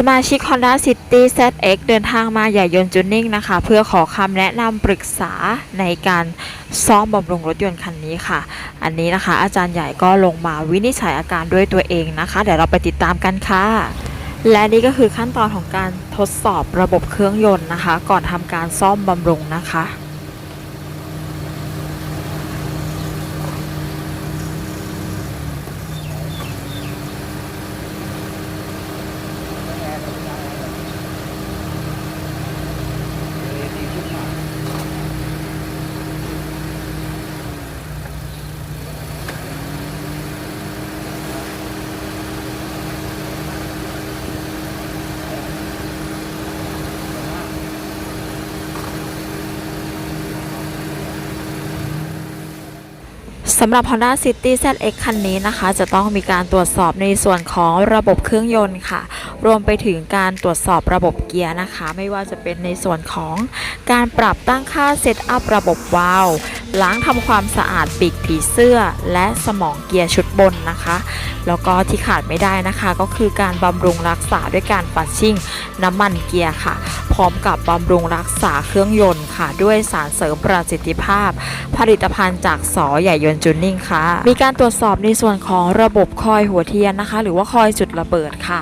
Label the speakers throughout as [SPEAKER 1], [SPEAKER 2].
[SPEAKER 1] สมาชิก Honda City ZX เดินทางมาใหญ่ยนต์จูนนิ่งนะคะ เพื่อขอคำแนะนำปรึกษาในการซ่อมบำรุงรถยนต์คันนี้ค่ะ อันนี้นะคะ อาจารย์ใหญ่ก็ลงมาวินิจฉัยอาการด้วยตัวเองนะคะ เดี๋ยวเราไปติดตามกันค่ะ และนี่ก็คือขั้นตอนของการทดสอบระบบเครื่องยนต์นะคะ ก่อนทำการซ่อมบำรุงนะคะ สำหรับ Honda City ZX คันนี้นะคะ จะต้องมีการตรวจสอบในส่วนของระบบเครื่องยนต์ค่ะ รวมไปถึงการตรวจสอบระบบเกียร์นะคะ ไม่ว่าจะเป็นในส่วนของการปรับตั้งค่าเซตอัพระบบวาล์วล้างทำความสะอาดปีกผีเสื้อและสมองเกียร์ชุดบนนะคะ แล้วก็ที่ขาดไม่ได้นะคะ ก็คือการบำรุงรักษาด้วยการปัดชิ่งน้ำมันเกียร์ค่ะ พร้อมกับบำรุงรักษาเครื่องยนต์ค่ะ ด้วยสารเสริมประสิทธิภาพ ผลิตภัณฑ์จากสอใหญ่ยนต์จูนนิ่งค่ะ มีการตรวจสอบในส่วนของระบบคอยหัวเทียนนะคะ หรือว่าคอยจุดระเบิดค่ะ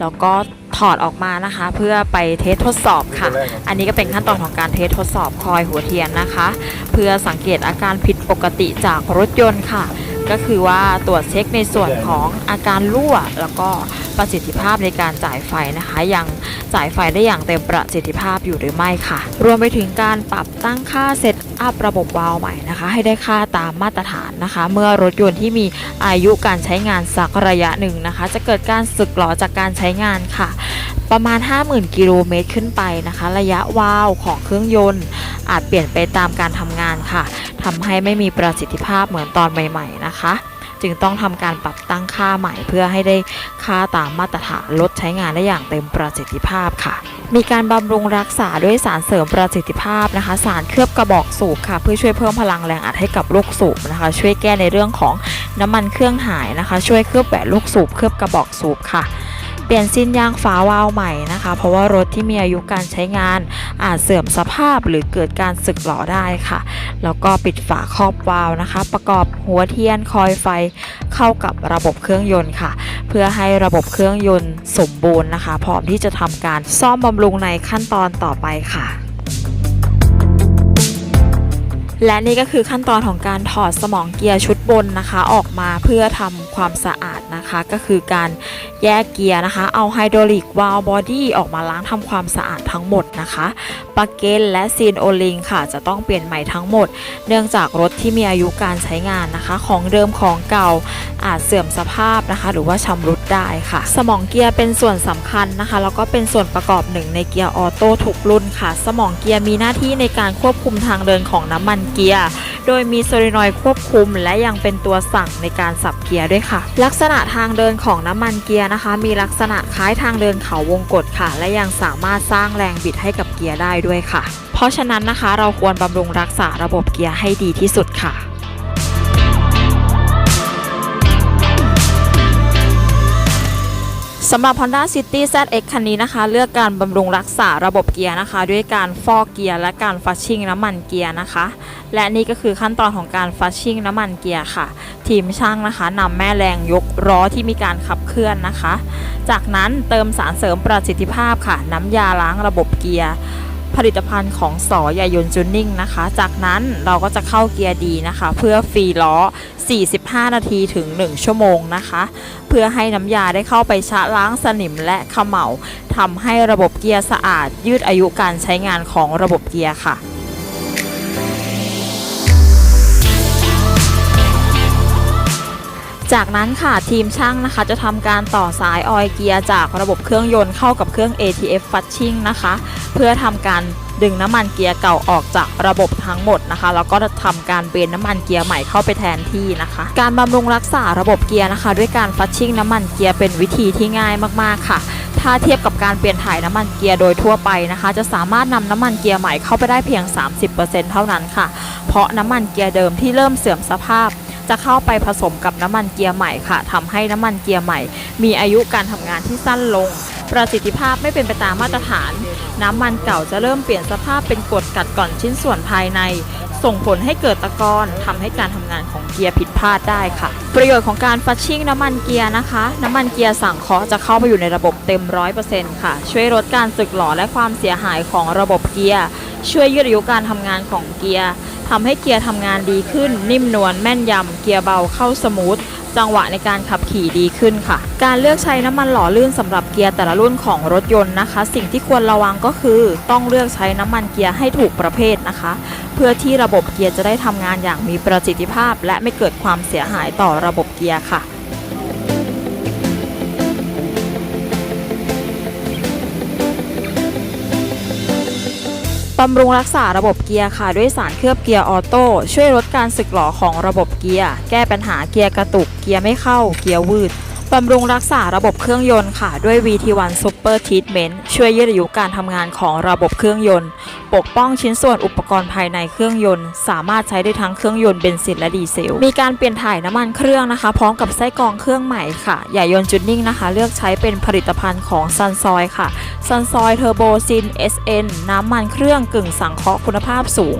[SPEAKER 1] แล้วก็ ถอดออกมานะคะ เพื่อไปเทสทดสอบค่ะ อันนี้ก็เป็นขั้นตอนของการเทสทดสอบคอยหัวเทียนนะคะ เพื่อสังเกตอาการผิดปกติจากรถยนต์ค่ะ ก็คือว่าตรวจเช็คในส่วนของอาการรั่วแล้วก็ ประสิทธิภาพในการจ่ายไฟนะคะ ยังจ่ายไฟได้อย่างเต็มประสิทธิภาพอยู่หรือไม่ค่ะ รวมไปถึงการปรับตั้งค่าเซตอัพระบบวาล์วใหม่นะคะ ให้ได้ค่าตามมาตรฐานนะคะ เมื่อรถยนต์ที่มีอายุการใช้งานสักระยะหนึ่งนะคะ จะเกิดการสึกหรอจากการใช้งานค่ะ ประมาณ 50,000 กิโลเมตรขึ้นไปนะคะ ระยะวาล์วของเครื่องยนต์ อาจเปลี่ยนไปตามการทำงานค่ะทำให้ไม่มีประสิทธิภาพเหมือนตอนใหม่ ๆ นะคะ จึงต้องทำการปรับตั้งค่าใหม่เพื่อให้ได้ค่าตามมาตรฐานลดใช้งานได้อย่างเต็มประสิทธิภาพค่ะ มีการบำรุงรักษาด้วยสารเสริมประสิทธิภาพนะคะ สารเคลือบกระบอกสูบค่ะ เพื่อช่วยเพิ่มพลังแรงอัดให้กับลูกสูบนะคะ ช่วยแก้ในเรื่องของน้ำมันเครื่องหายนะคะ ช่วยเคลือบแหวนลูกสูบเคลือบกระบอกสูบค่ะ เปลี่ยนสิ้นยางฝาวาล์วใหม่นะคะ เพราะว่ารถที่มีอายุการใช้งานอาจเสื่อมสภาพหรือเกิดการสึกหรอได้ค่ะ แล้วก็ปิดฝาครอบวาล์วนะคะ ประกอบหัวเทียนคอยไฟเข้ากับระบบเครื่องยนต์ค่ะ เพื่อให้ระบบเครื่องยนต์สมบูรณ์นะคะ พร้อมที่จะทำการซ่อมบำรุงในขั้นตอนต่อไปค่ะและนี่ก็คือขั้นตอนของการถอดสมองเกียร์ชุดบนนะคะ ออกมาเพื่อทำความสะอาด นะคะก็คือการแยกเกียร์นะคะ เอาไฮดรอลิกวาล์บอดี้ออกมาล้างทำความสะอาดทั้งหมดนะคะปลั๊กเกนและซีนโอลิงค่ะ จะต้องเปลี่ยนใหม่ทั้งหมด เนื่องจากรถที่มีอายุการใช้งานนะคะ ของเดิมของเก่าอาจเสื่อมสภาพนะคะ หรือว่าชำรุด ได้ค่ะ สมองเกียร์เป็นส่วนสำคัญนะคะ แล้วก็เป็นส่วนประกอบหนึ่งในเกียร์ออโต้ทุกรุ่นค่ะ สมองเกียร์มีหน้าที่ในการควบคุมทางเดินของน้ำมันเกียร์ โดยมีโซลินอยด์ควบคุม และยังเป็นตัวสั่งในการสับเกียร์ด้วยค่ะ ลักษณะทางเดินของน้ำมันเกียร์นะคะ มีลักษณะคล้ายทางเดินเขาวงกตค่ะ และยังสามารถสร้างแรงบิดให้กับเกียร์ได้ด้วยค่ะ เพราะฉะนั้นนะคะเราควรบำรุงรักษาระบบเกียร์ให้ดีที่สุดค่ะ สำหรับ Honda City ZX คันนี้นะคะ เลือกการบำรุงรักษาระบบเกียร์นะคะ ด้วยการฟอกเกียร์และการฟัชชิ่งน้ำมันเกียร์นะคะ และนี่ก็คือขั้นตอนของการฟัชชิ่งน้ำมันเกียร์ค่ะ ทีมช่างนะคะนำแม่แรงยกล้อที่มีการขับเคลื่อนนะคะ จากนั้นเติมสารเสริมประสิทธิภาพค่ะ น้ำยาล้างระบบเกียร์ ผลิตภัณฑ์ของสอใหยนจูนนิ่งนะคะ จากนั้นเราก็จะเข้าเกียร์ดีนะคะ เพื่อฟรีล้อ 45 นาทีถึง 1 ชั่วโมงนะคะ เพื่อให้น้ำยาได้เข้าไปชะล้างสนิมและเขม่าทำให้ระบบเกียร์สะอาดยืดอายุการใช้งานของระบบเกียร์ค่ะ จากนั้นค่ะทีมช่างนะคะ จะทำการต่อสายออยเกียร์จากระบบเครื่องยนต์เข้ากับเครื่อง ATF Flushing นะคะ เพื่อทำการดึงน้ำมันเกียร์เก่าออกจากระบบทั้งหมดนะคะ แล้วก็ทำการเบนน้ำมันเกียร์ใหม่เข้าไปแทนที่นะคะ การบำรุงรักษาระบบเกียร์นะคะ ด้วยการฟัชชิ่งน้ำมันเกียร์เป็นวิธีที่ง่ายมากๆค่ะ ถ้าเทียบกับการเปลี่ยนถ่ายน้ำมันเกียร์โดยทั่วไปนะคะ จะสามารถนำน้ำมันเกียร์ใหม่เข้าไปได้เพียง 30%เท่านั้นค่ะ เพราะน้ำมันเกียร์เดิมที่เริ่มเสื่อมสภาพ จะเข้าไปผสมกับน้ำมันเกียร์ใหม่ค่ะทำให้น้ำมันเกียร์ใหม่ มีอายุการทำงานที่สั้นลง ประสิทธิภาพไม่เป็นไปตามมาตรฐาน น้ำมันเก่าจะเริ่มเปลี่ยนสภาพเป็นกรดกัดก่อนชิ้นส่วนภายใน ส่งผลให้เกิดตะกอนทำให้การทำงานของเกียร์ผิดพลาดได้ค่ะ ประโยชน์ของการฟัชชิ่งน้ำมันเกียร์นะคะ น้ำมันเกียร์สังเคราะห์จะเข้าไปอยู่ในระบบเต็ม 100%ค่ะ ช่วยลดการสึกหรอและความเสียหายของระบบเกียร์ ช่วยยืดอายุการทำงานของเกียร์ ทำให้เกียร์ทำงานดีขึ้น นิ่มนวลแม่นยำเกียร์เบาเข้าสมูทจังหวะในการขับขี่ดีขึ้นค่ะ การเลือกใช้น้ำมันหล่อลื่นสำหรับเกียร์แต่ละรุ่นของรถยนต์นะคะ สิ่งที่ควรระวังก็คือ ต้องเลือกใช้น้ำมันเกียร์ให้ถูกประเภทนะคะ เพื่อที่ระบบเกียร์จะได้ทำงานอย่างมีประสิทธิภาพ และไม่เกิดความเสียหายต่อระบบเกียร์ค่ะ บำรุงรักษาระบบเกียร์ค่ะด้วยสารเคลือบเกียร์ออโต้ช่วยลดการสึกหรอของระบบเกียร์ แก้ปัญหาเกียร์กระตุก เกียร์ไม่เข้า เกียร์วืดบำรุงรักษาระบบเครื่องยนต์ค่ะด้วย VT1 Super Treatment ช่วยยืดอายุการทำงานของระบบเครื่องยนต์ ปกป้องชิ้นส่วนอุปกรณ์ภายในเครื่องยนต์ สามารถใช้ได้ทั้งเครื่องยนต์เบนซินและดีเซล มีการเปลี่ยนถ่ายน้ำมันเครื่องนะคะ พร้อมกับไส้กรองเครื่องใหม่ค่ะอย่ายนต์จุดนิ่งนะคะ เลือกใช้เป็นผลิตภัณฑ์ของซันซอยค่ะซันซอยเทอร์โบซิน SN น้ำมันเครื่องกึ่งสังเคราะห์คุณภาพสูง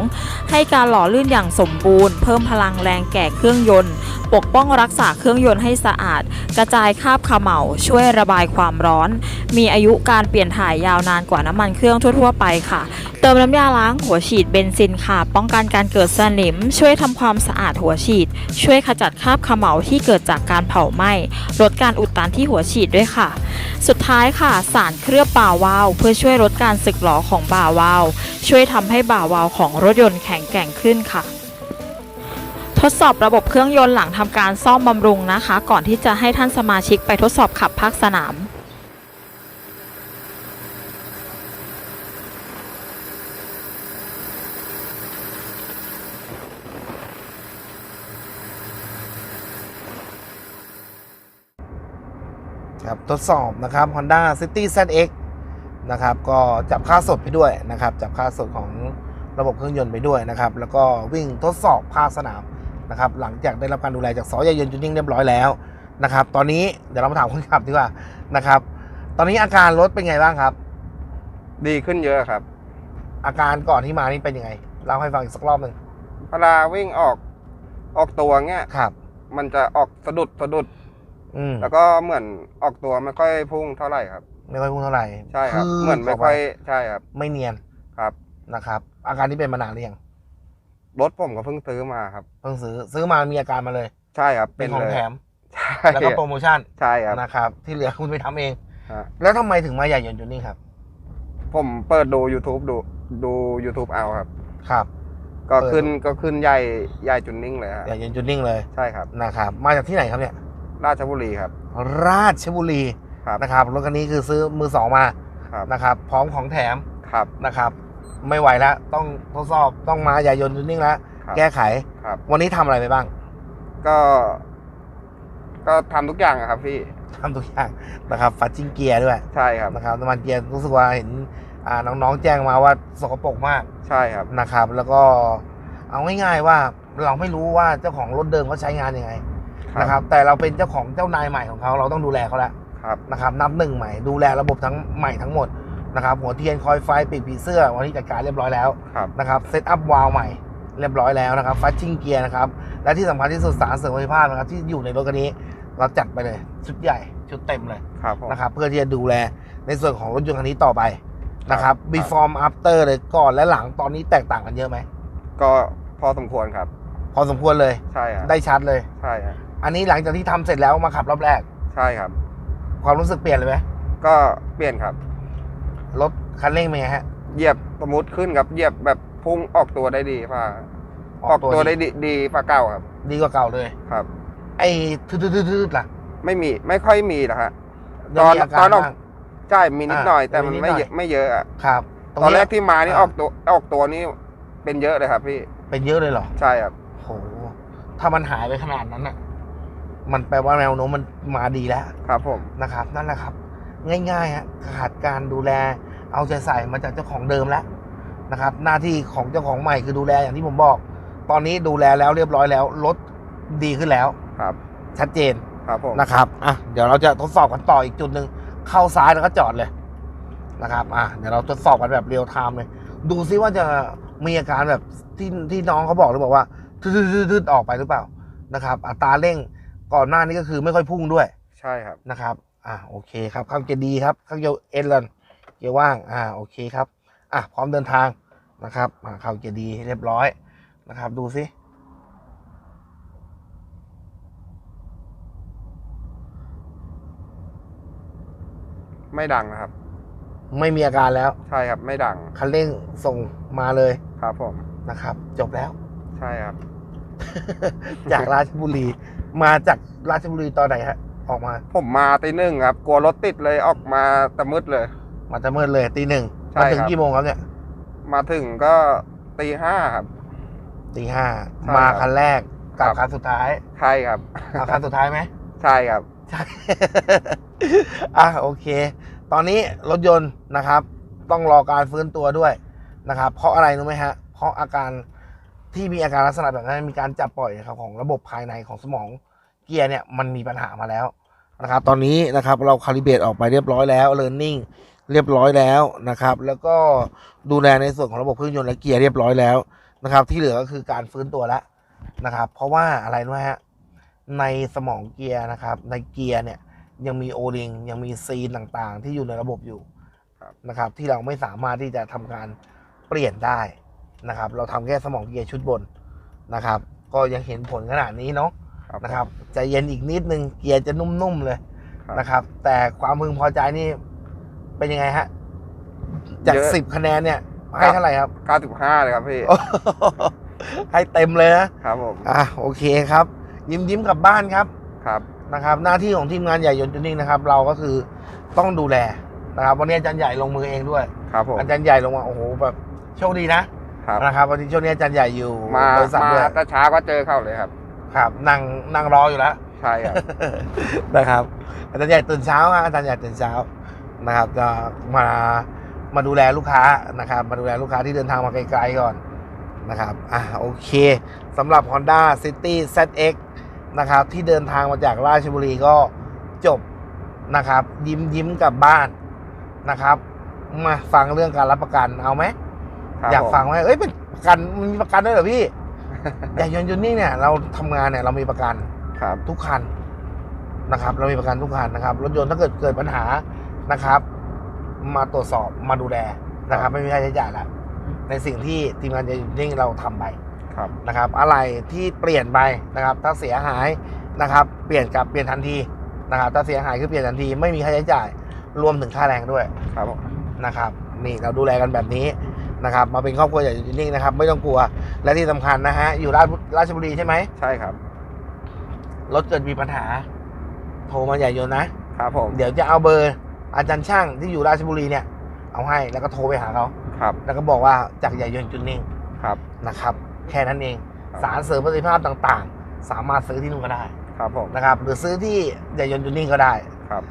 [SPEAKER 1] ให้การหล่อลื่นอย่างสมบูรณ์ เพิ่มพลังแรงแก่เครื่องยนต์ ปกป้องรักษาเครื่องยนต์ให้สะอาด กระจายคราบเขม่าช่วยระบายความร้อน มีอายุการเปลี่ยนถ่ายยาวนานกว่าน้ำมันเครื่องทั่วๆไปค่ะ เติมน้ำยาล้างหัวฉีดเบนซินค่ะ ป้องกันการเกิดสนิม ช่วยทำความสะอาดหัวฉีด ช่วยขจัดคราบขม่าที่เกิดจากการเผาไหม้ลดการอุดตันที่หัวฉีดด้วยค่ะ สุดท้ายค่ะ สารเคลือบบ่าวาล์วเพื่อช่วยลดการสึกหรอของบ่าวาล์วช่วยทำให้บ่าวาล์วของรถยนต์แข็งแกร่งขึ้นค่ะทดสอบระบบเครื่องยนต์หลังทำการซ่อมบำรุงนะคะ ก่อนที่จะให้ท่านสมาชิกไปทดสอบขับภาคสนาม
[SPEAKER 2] ครับทดสอบนะครับ Honda City ZX นะครับก็จับค่าสดไปด้วยนะครับ จับค่าสดของระบบเครื่องยนต์ไปด้วยนะครับ แล้วก็วิ่งทดสอบภาคสนามนะครับ หลังจากได้รับการดูแลจากสอยายนจุดนิ่งเรียบร้อยแล้วนะครับ ตอนนี้เดี๋ยวเรามาถามคนขับดีกว่านะครับ ตอนนี้อาการรถเป็นไงบ้างครับ
[SPEAKER 3] ดีขึ้นเยอะครับ
[SPEAKER 2] อาการก่อนที่มานี่เป็นยังไงเล่าให้ฟังอีกสักรอบหนึ่ง
[SPEAKER 3] เวลาวิ่งออกออกตัวเงี้ย
[SPEAKER 2] ครับ
[SPEAKER 3] มันจะออกสะดุดสะดุด
[SPEAKER 2] อืม
[SPEAKER 3] แล้วก็เหมือนออกตัวไม่ค่อยพุ่งเท่าไหร่ครับ
[SPEAKER 2] ไม่ค่อยพุ่งเท่าไหร่
[SPEAKER 3] ใช่ครับ
[SPEAKER 2] คื
[SPEAKER 3] เหมือนไม่ค่อยใช่ครับ
[SPEAKER 2] ไม่เนียน
[SPEAKER 3] ครับ
[SPEAKER 2] นะครับ อาการนี้เป็นมานานหรือยัง
[SPEAKER 3] รถผมก็เพิ่งซื้อมาครับ
[SPEAKER 2] เพิ่งซื้อซื้อมามีอาการมาเลย
[SPEAKER 3] ใช่ครับ
[SPEAKER 2] เป็นของ
[SPEAKER 3] เลย
[SPEAKER 2] แถม
[SPEAKER 3] ใช่
[SPEAKER 2] แล้วก็โปรโมชั่น
[SPEAKER 3] ใช่ครับ
[SPEAKER 2] นะครับ ที่เหลือคุณไปทำเอง
[SPEAKER 3] ฮะ
[SPEAKER 2] แล้วทำไมถึงมาใหญ่ยนต์จุดนี้ครับ
[SPEAKER 3] ผมเปิดดู YouTube ดูดู YouTube เอาครับ
[SPEAKER 2] ครับ
[SPEAKER 3] ก็
[SPEAKER 2] เปิด
[SPEAKER 3] ขึ้นก็ขึ้นใหญ่ใหญ่จุดนิ่งเลยครับ
[SPEAKER 2] ใหญ่ยนต์จุดนิ่งเลย
[SPEAKER 3] ใช่ครับ
[SPEAKER 2] นะครับ มาจากที่ไหนครับเนี่ย
[SPEAKER 3] ราชบุรีครับ
[SPEAKER 2] ราชบุรี
[SPEAKER 3] ครับ
[SPEAKER 2] นะครับรถคันนี้คือซื้อมือสองมา
[SPEAKER 3] ครับ
[SPEAKER 2] นะครับ พร้อมของแถม
[SPEAKER 3] ครับ
[SPEAKER 2] นะครับ ไม่ไหวแล้วต้องทดสอบต้องมาใหญ่ยนต์จุดนิ่งแล้ว
[SPEAKER 3] ครับ
[SPEAKER 2] แก้ไข
[SPEAKER 3] ครับ
[SPEAKER 2] วันนี้ทำอะไรไปบ้าง
[SPEAKER 3] ก็ ก็ทำทุกอย่างอะครับพี่
[SPEAKER 2] ทำทุกอย่างนะครับฟัดจิ้งเกียร์ด้วย
[SPEAKER 3] ใช่ครับ
[SPEAKER 2] นะครับน้ำมันเกียร์รู้สึกว่าเห็นอ่าน้องๆแจ้งมาว่าสกปรกมาก
[SPEAKER 3] ใช่ครับ
[SPEAKER 2] นะครับ แล้วก็เอาง่ายๆว่าเราไม่รู้ว่าเจ้าของรถเดิมเขาใช้งานยังไง นะครับ แต่เราเป็นเจ้าของเจ้านายใหม่ของเขาเราต้องดูแลเขาแล้ว
[SPEAKER 3] ครับ
[SPEAKER 2] นะครับ นับหนึ่งใหม่ดูแลระบบทั้งใหม่ทั้งหมดนะครับ หัวเทียนคอยไฟปีกผีเสื้อวันนี้จัดการเรียบร้อยแล้ว
[SPEAKER 3] ครับ
[SPEAKER 2] นะครับเซตอัพวาล์วใหม่เรียบร้อยแล้วนะครับฟัชชิ่งเกียร์นะครับและที่สำคัญที่สุดสารเสริมประสิทธิภาพนะครับ ที่อยู่ในรถคันนี้เราจัดไปเลยชุดใหญ่ชุดเต็มเลย
[SPEAKER 3] ครับผม
[SPEAKER 2] นะครับ เพื่อที่จะดูแลในส่วนของรถยนต์คันนี้ต่อไปนะครับ
[SPEAKER 3] ครับ
[SPEAKER 2] before after เลยก่อนและหลังตอนนี้แตกต่างกันเยอะไหม
[SPEAKER 3] ก็พอสมควรครับ
[SPEAKER 2] พอสมควรเลย
[SPEAKER 3] ใช่ครับ
[SPEAKER 2] ได้ชัดเลย
[SPEAKER 3] ใช่ครับ
[SPEAKER 2] อันนี้หลังจากที่ทำเสร็จแล้วมาขับรอบแรก
[SPEAKER 3] ใช่ครับ
[SPEAKER 2] ความรู้สึกเปลี่ยนเลยไหม
[SPEAKER 3] ก็เปลี่ยนครับ
[SPEAKER 2] รถคันเร่งเป็นไงฮะ
[SPEAKER 3] เหยียบสมูทขึ้นครับ เหยียบแบบพุ่งออกตัวได้ดีฝ่าออกตัวได้ดีดีฝ่าเก่าครับ
[SPEAKER 2] ดีกว่าเก่าเลย
[SPEAKER 3] ครับ
[SPEAKER 2] ไอ้ทืดๆๆๆล่ะ
[SPEAKER 3] ไม่มีไม่ค่อยมีนะฮะ
[SPEAKER 2] ยังมีอา
[SPEAKER 3] ต
[SPEAKER 2] กา
[SPEAKER 3] อ
[SPEAKER 2] ร
[SPEAKER 3] นออก
[SPEAKER 2] บ้าง
[SPEAKER 3] ใช่มีนิดหน่อย
[SPEAKER 2] อ่า
[SPEAKER 3] แต่มัน
[SPEAKER 2] มีนิด
[SPEAKER 3] ไม่
[SPEAKER 2] หน่อย
[SPEAKER 3] เยอะไม่เยอะอะ
[SPEAKER 2] ครับ
[SPEAKER 3] ตอนแรก
[SPEAKER 2] เย
[SPEAKER 3] ที่มานี่
[SPEAKER 2] อ่า
[SPEAKER 3] ออกตัวออกตัวนี่เป็นเยอะเลยครับพี่
[SPEAKER 2] เป็นเยอะเลยเหรอ
[SPEAKER 3] ใช่ครับ
[SPEAKER 2] โหถ้ามันหายไปขนาดนั้นน่ะ มันแปลว่าแนวโน้มมันมาดีแล้ว
[SPEAKER 3] ครับผม
[SPEAKER 2] นะครับนั่นแหละครับ ง่ายๆฮะขาดการดูแลเอาใจใส่มาจากเจ้าของเดิมแล้วนะครับ หน้าที่ของเจ้าของใหม่คือดูแลอย่างที่ผมบอก ตอนนี้ดูแลแล้วเรียบร้อยแล้วรถดีขึ้นแล้ว
[SPEAKER 3] ครับ
[SPEAKER 2] ชัดเจน
[SPEAKER 3] ครับผม
[SPEAKER 2] นะครับอะเดี๋ยวเราจะทดสอบกันต่ออีกจุดหนึ่งเข้าซ้ายแล้วก็จอดเลยนะครับอะเดี๋ยวเราทดสอบกันแบบเรียลไทม์เลยดูซิว่าจะมีอาการแบบที่ที่น้องเขาบอกหรือบอกว่าทืดๆๆๆออกไปหรือเปล่านะครับ อัตราเร่ง ก่อนหน้านี้ก็คือไม่ค่อยพุ่งด้วย
[SPEAKER 3] ใช่ครับ
[SPEAKER 2] นะครับ อ่าโอเคครับเข้าเกียร์ดีครับเข้าเกียร์เอ็นเลนเกียร์ว่าง อ่าโอเคครับ อะพร้อมเดินทางนะครับอ่าเข้าเกียร์ดีเรียบร้อยนะครับ ดูซิ
[SPEAKER 3] ไม่ดังนะครับ
[SPEAKER 2] ไม่มีอาการแล้ว
[SPEAKER 3] ใช่ครับ ไม่ดัง
[SPEAKER 2] คันเร่งส่งมาเลย
[SPEAKER 3] ครับผม
[SPEAKER 2] นะครับ จบแล้ว
[SPEAKER 3] ใช่ครับ
[SPEAKER 2] จากราชบุรี มาจากราชบุรีตอนไหนฮะ ออกมา
[SPEAKER 3] ผมมาตีหนึ่งครับ กลัวรถติดเลยออกมาแต่มืดเลย
[SPEAKER 2] มาจะเมื่อเลยตีหนึ่ง
[SPEAKER 3] ใช่
[SPEAKER 2] มาถึง
[SPEAKER 3] ครับ
[SPEAKER 2] กี่โมงครับเนี่ย
[SPEAKER 3] มาถึงก็ตีห้าครับ
[SPEAKER 2] ตีห้า
[SPEAKER 3] ใช่
[SPEAKER 2] มา
[SPEAKER 3] ครับ
[SPEAKER 2] คันแรกกับ
[SPEAKER 3] ครับ
[SPEAKER 2] คันสุดท้าย
[SPEAKER 3] ใช่ครับ
[SPEAKER 2] เอาคันสุดท้ายไหม
[SPEAKER 3] ใช่ครับ
[SPEAKER 2] ใช่อะโอเค ตอนนี้รถยนต์นะครับ ต้องรอการฟื้นตัวด้วยนะครับ เพราะอะไรรู้ไหมฮะ เพราะอาการ ที่มีอาการลักษณะแบบนั้นมีการจับปล่อยนะครับของระบบภายในของสมองเกียร์เนี่ยมันมีปัญหามาแล้วนะครับ ตอนนี้นะครับเราคาลิเบตออกไปเรียบร้อยแล้วเ e ิร์นนิ่งเรียบร้อยแล้วนะครับ แล้วก็ดูแลในส่วนของระบบเครื่องยนต์และเกียร์เรียบร้อยแล้วนะครับ ที่เหลือก็คือการฟื้นตัวแล้วนะครับ เพราะว่าอะไรรู้ไหมฮะในสมองเกียร์นะครับ ในเกียร์เนี่ยยังมีโอริงยังมีซีนต่างๆ ที่อยู่ในระบบอยู่นะครับ ที่เราไม่สามารถที่จะทำการเปลี่ยนได้ นะครับ เราทำแค่สมองเกียร์ชุดบนนะครับ ก็ยังเห็นผลขนาดนี้เนาะ
[SPEAKER 3] ครับ
[SPEAKER 2] นะครับใจเย็นอีกนิดนึงเกียร์จะนุ่มๆเลย
[SPEAKER 3] ครับ
[SPEAKER 2] นะครับ แต่ความพึงพอใจนี่เป็นยังไงฮะจาก
[SPEAKER 3] เยอะ
[SPEAKER 2] สิบคะแนนเนี่ยให้เท่าไหร่ครับ
[SPEAKER 3] เก้าสิบห้าเลยครับพี่
[SPEAKER 2] ให้เต็มเลยนะครับ
[SPEAKER 3] ผม
[SPEAKER 2] อะโอเคครับ ยิ้มยิ้มๆกลับบ้านครับ
[SPEAKER 3] ครับ
[SPEAKER 2] นะครับ หน้าที่ของทีมงานใหญ่ยนต์จูนิ่งนะครับ เราก็คือต้องดูแลนะครับ วันนี้อาจารย์ใหญ่ลงมือเองด้วย
[SPEAKER 3] ครับผม
[SPEAKER 2] อาจารย์ใหญ่ลงมาโอ้โหแบบโชคดีนะ ครับนะครับวันนี้ช่วงนี้อาจารย์ใหญ่อยู่
[SPEAKER 3] มา
[SPEAKER 2] บริษัท
[SPEAKER 3] มา
[SPEAKER 2] ด้วย
[SPEAKER 3] แต่เช้าก็เจอเข้าเลยครับ
[SPEAKER 2] ครับนั่งนั่งรออยู่แล้ว
[SPEAKER 3] ใช่ครับ
[SPEAKER 2] นะครับ อาจารย์ใหญ่ตื่นเช้าครับอาจารย์ใหญ่ตื่นเช้านะครับจะมามาดูแลลูกค้านะครับ มาดูแลลูกค้าที่เดินทางมาไกลๆก่อนนะครับอะโอเคสำหรับ Honda City ZX นะครับที่เดินทางมาจากราชบุรีก็จบนะครับ ยิ้มยิ้มกลับบ้านนะครับ มาฟังเรื่องการรับประกันเอาไหม
[SPEAKER 3] ครับ
[SPEAKER 2] อยาก
[SPEAKER 3] ผม
[SPEAKER 2] ฟังไหมเอ้ยเป็นประกันมันมีประกันด้วยเหรอพี่ใหญ่ยนต์ยูนี่เนี่ยเราทำงานเนี่ยเรามีประกัน
[SPEAKER 3] ครับ
[SPEAKER 2] ทุกคันนะครับ เรามีประกันทุกคันนะครับรถยนต์ถ้าเกิดเกิดปัญหานะครับ มาตรวจสอบมาดูแลนะครับ ไม่มีค่าใช้จ่ายละในสิ่งที่ทีมงานจะยิ่งเราทำไป
[SPEAKER 3] ครับ
[SPEAKER 2] นะครับ อะไรที่เปลี่ยนไปนะครับ ถ้าเสียหายนะครับ เปลี่ยนกับเปลี่ยนทันทีนะครับ ถ้าเสียหายคือเปลี่ยนทันทีไม่มีค่าใช้จ่าย รวมถึงค่าแรงด้วย
[SPEAKER 3] ครับผม
[SPEAKER 2] นะครับ นี่เราดูแลกันแบบนี้ นะครับ มาเป็นครอบครัวใหญ่ยูนิ่งนะครับ ไม่ต้องกลัว และที่สำคัญนะฮะ อยู่ราชราชบุรีใช่ไหม
[SPEAKER 3] ใช่ครับ
[SPEAKER 2] รถเกิดมีปัญหา โทรมาใหญ่ยนต์นะ
[SPEAKER 3] ครับผม
[SPEAKER 2] เดี๋ยวจะเอาเบอร์ อาจารย์ช่างที่อยู่ราชบุรีเนี่ย เอาให้ แล้วก็โทรไปหาเขา
[SPEAKER 3] ครับ
[SPEAKER 2] แล้วก็บอกว่าจากใหญ่ยนต์จุนนิ่ง
[SPEAKER 3] ครับ
[SPEAKER 2] นะครับ แค่นั้นเอง
[SPEAKER 3] ครับ
[SPEAKER 2] สารเสริมประสิทธิภาพต่างๆ สามารถซื้อที่นู่นก็ได้
[SPEAKER 3] ครับผม
[SPEAKER 2] นะครับ หรือซื้อที่ใหญ่ยนต์จุนนิ่งก็ได้
[SPEAKER 3] ครับ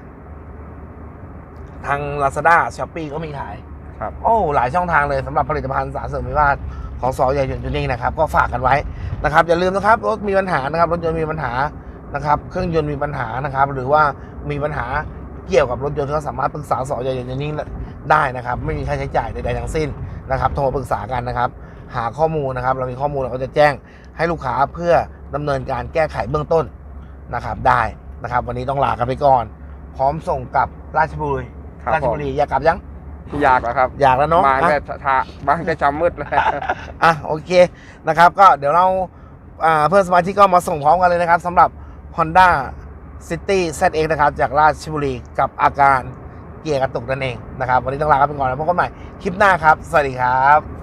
[SPEAKER 2] ทาง Lazada s h o p e e ก็มีขาย
[SPEAKER 3] ครับ
[SPEAKER 2] โอ้หลายช่องทางเลยสำหรับผลิตภัณฑ์สารเสริมวิวาทของสอใหญ่ยนต์จุนนิ่งนะครับ ก็ฝากกันไว้นะครับ อย่าลืมนะครับรถมีปัญหานะครับรถยนต์มีปัญหานะครับ เครื่องยนต์มีปัญหานะครับ หรือว่ามีปัญหาเกี่ยวกับรถยนต์ก็สามารถปรึกษาสอใหญ่ยนต์จุนนิ่งได้นะครับ ไม่มีค่าใช้จ่ายใดๆทั้งสิ้นนะครับ โทรมาปรึกษากันนะครับ หาข้อมูลนะครับ เรามีข้อมูลเราก็จะแจ้งให้ลูกค้าเพื่อดำเนินการแก้ไขเบื้องต้นนะครับได้นะครับ วันนี้ต้องลากันไปก่อน พร้อมส่งกลับราชบุรี
[SPEAKER 3] ครับ
[SPEAKER 2] ราช
[SPEAKER 3] ผม
[SPEAKER 2] บุรีอยากกลับยัง
[SPEAKER 3] อยากแล้วครับ
[SPEAKER 2] อยากแล้วเนาะ
[SPEAKER 3] มา
[SPEAKER 2] อะ
[SPEAKER 3] แต่ช้าบางแต่เช้ามืดเลย
[SPEAKER 2] อะโอเคนะครับ ก็เดี๋ยวเราอ่าเพื่อนสมาชิกก็มาส่งพร้อมกันเลยนะครับสำหรับ Honda City ZX นะครับ จากราชบุรีกับอาการเกียร์กระตุกนั่นเองนะครับ วันนี้ต้องลากันไปก่อนแล้วพบกันใหม่คลิปหน้าครับ สวัสดีครับ